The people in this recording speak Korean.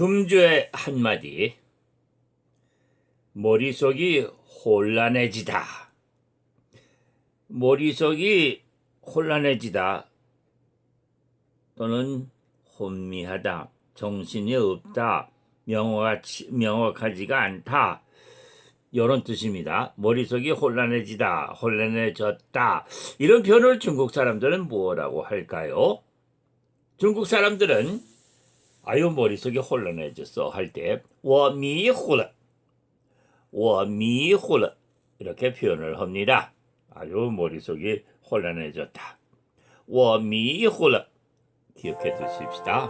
금주의 한마디. 머릿속이 혼란해지다. 머릿속이 혼란해지다. 또는 혼미하다. 정신이 없다. 명확하지, 명확하지가 않다. 이런 뜻입니다. 머릿속이 혼란해지다, 혼란해졌다. 이런 표현을 중국 사람들은 뭐라고 할까요? 중국 사람들은 아유 머릿속이 혼란해졌어 할 때 워미홀라 워미홀 이렇게 표현을 합니다. 아유 머릿속이 혼란해졌다. 워미홀라 기억해 두십시다.